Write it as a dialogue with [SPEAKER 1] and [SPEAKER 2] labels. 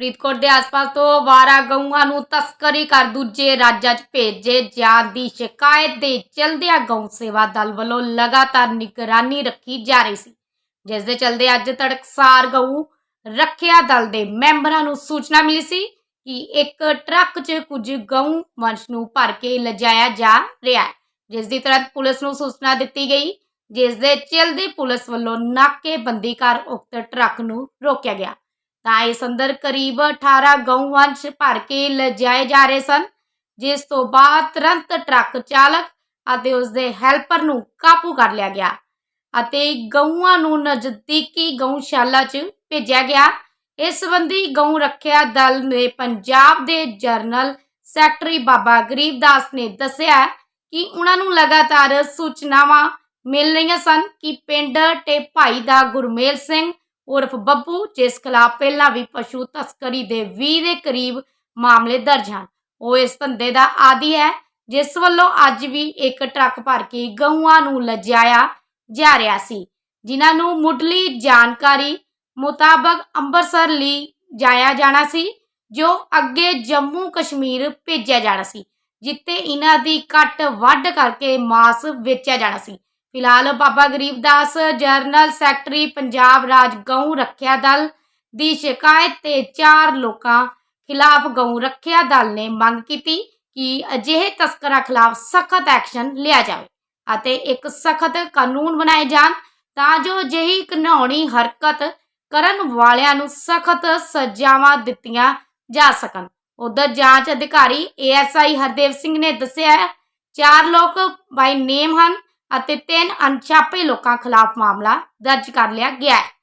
[SPEAKER 1] ਫਰੀਦਕੋਟ ਦੇ ਆਸ-ਪਾਸ ਤੋਂ ਵਾਰਾ ਗਊਆਂ ਨੂੰ ਤਸਕਰੀ ਕਰ ਦੂਜੇ ਰਾਜਾਂ 'ਚ ਭੇਜੇ ਜਾਣ ਦੀ ਸ਼ਿਕਾਇਤ ਦੇ ਚਲਦਿਆਂ ਗਊ ਸੇਵਾ ਦਲ ਵੱਲੋਂ ਲਗਾਤਾਰ ਨਿਗਰਾਨੀ ਰੱਖੀ ਜਾ ਰਹੀ ਸੀ, ਜਿਸ ਦੇ ਚਲਦੇ ਅੱਜ ਤੜਕਸਾਰ ਗਊ ਰੱਖਿਆ ਦਲ ਦੇ ਮੈਂਬਰਾਂ ਨੂੰ ਸੂਚਨਾ ਮਿਲੀ ਸੀ ਕਿ ਇੱਕ ਟਰੱਕ 'ਚ ਕੁਝ ਗਊ ਵੰਸ਼ ਨੂੰ ਭਰ ਕੇ ਲਿਜਾਇਆ ਜਾ ਰਿਹਾ ਹੈ, ਜਿਸ ਦੀ ਤੁਰੰਤ ਪੁਲਿਸ ਨੂੰ ਸੂਚਨਾ ਦਿੱਤੀ ਗਈ, ਜਿਸ ਦੇ ਚਲਦੇ ਪੁਲਿਸ ਵੱਲੋਂ ਨਾਕੇਬੰਦੀ ਕਰ ਉਕਤ ਟਰੱਕ ਨੂੰ ਰੋਕਿਆ ਗਿਆ। ਤਾਂ ਇਸ ਅੰਦਰ ਕਰੀਬ 18 ਗਊ ਵੰਸ਼ ਭਰ ਕੇ ਲਿਜਾਏ ਜਾ ਰਹੇ ਸਨ, ਜਿਸ ਤੋਂ ਬਾਅਦ ਤੁਰੰਤ ਟਰੱਕ ਚਾਲਕ ਅਤੇ ਉਸ ਦੇ ਹੈਲਪਰ ਨੂੰ ਕਾਬੂ ਕਰ ਲਿਆ ਗਿਆ ਅਤੇ ਗਊਆਂ ਨੂੰ ਨਜ਼ਦੀਕੀ ਗਊਸ਼ਾਲਾ 'ਚ ਭੇਜਿਆ ਗਿਆ। ਇਸ ਸੰਬੰਧੀ ਗਊ ਰੱਖਿਆ ਦਲ ਨੇ ਪੰਜਾਬ ਦੇ ਜਰਨਲ ਸੈਕਟਰੀ ਬਾਬਾ ਗਰੀਬਦਾਸ ਨੇ ਦੱਸਿਆ ਕਿ ਉਹਨਾਂ ਨੂੰ ਲਗਾਤਾਰ ਸੂਚਨਾਵਾਂ ਮਿਲ ਰਹੀਆਂ ਸਨ ਕਿ ਪਿੰਡ ਟੇਭਾਈ ਦਾ ਗੁਰਮੇਲ ਸਿੰਘ ਉਰਫ ਬੱਬੂ, ਜਿਸ ਖਿਲਾਫ ਪਹਿਲਾਂ ਵੀ ਪਸ਼ੂ ਤਸਕਰੀ ਦੇ 20 ਦੇ ਕਰੀਬ ਮਾਮਲੇ ਦਰਜ ਹਨ। ਉਹ ਇਸ ਧੰਦੇ ਦਾ ਆਦੀ ਹੈ, ਜਿਸ ਵੱਲੋਂ ਅੱਜ ਵੀ ਇੱਕ ਟਰੱਕ ਭਰ ਕੇ ਗਊਆਂ ਨੂੰ ਲਿਜਾਇਆ ਜਾ ਰਿਹਾ ਸੀ, ਜਿਨ੍ਹਾਂ ਨੂੰ ਮੁੱਢਲੀ ਜਾਣਕਾਰੀ ਮੁਤਾਬਕ ਅੰਮ੍ਰਿਤਸਰ ਲਈ ਜਾਇਆ ਜਾਣਾ ਸੀ, ਜੋ ਅੱਗੇ ਜੰਮੂ ਕਸ਼ਮੀਰ ਭੇਜਿਆ ਜਾਣਾ ਸੀ, ਜਿੱਥੇ ਇਹਨਾਂ ਦੀ ਕੱਟ ਵੱਢ ਕਰਕੇ ਮਾਸ ਵੇਚਿਆ ਜਾਣਾ ਸੀ। ਫਿਲਹਾਲ ਬਾਬਾ ਗਰੀਬਦਾਸ ਜਰਨਲ ਸੈਕਟਰੀ ਪੰਜਾਬ ਰਾਜ ਗਊ ਰੱਖਿਆ ਦਲ ਦੀ ਸ਼ਿਕਾਇਤ ਤੇ ਚਾਰ ਲੋਕਾਂ ਖਿਲਾਫ ਗਊ ਰੱਖਿਆ ਦਲ ਨੇ ਮੰਗ ਕੀਤੀ ਕਿ ਅਜਿਹੇ ਤਸਕਰਾਂ ਖਿਲਾਫ ਸਖਤ ਐਕਸ਼ਨ ਲਿਆ ਜਾਵੇ ਅਤੇ ਇੱਕ ਸਖਤ ਕਾਨੂੰਨ ਬਣਾਏ ਜਾਣ ਤਾਂ ਜੋ ਅਜਿਹੀ ਘਿਨਾਉਣੀ ਹਰਕਤ ਕਰਨ ਵਾਲਿਆਂ ਨੂੰ ਸਖਤ ਸਜ਼ਾਵਾਂ ਦਿੱਤੀਆਂ ਜਾ ਸਕਣ। ਉਧਰ ਜਾਂਚ ਅਧਿਕਾਰੀ ਏਐਸਆਈ ਹਰਦੇਵ ਸਿੰਘ ਨੇ ਦੱਸਿਆ ਹੈ ਚਾਰ ਲੋਕ ਬਾਈ ਨੇਮ ਹਨ। ਅਤੇ ਤਿੰਨ ਅਣਛਾਪੇ ਲੋਕਾਂ ਖਿਲਾਫ ਮਾਮਲਾ ਦਰਜ ਕਰ ਲਿਆ ਗਿਆ ਹੈ।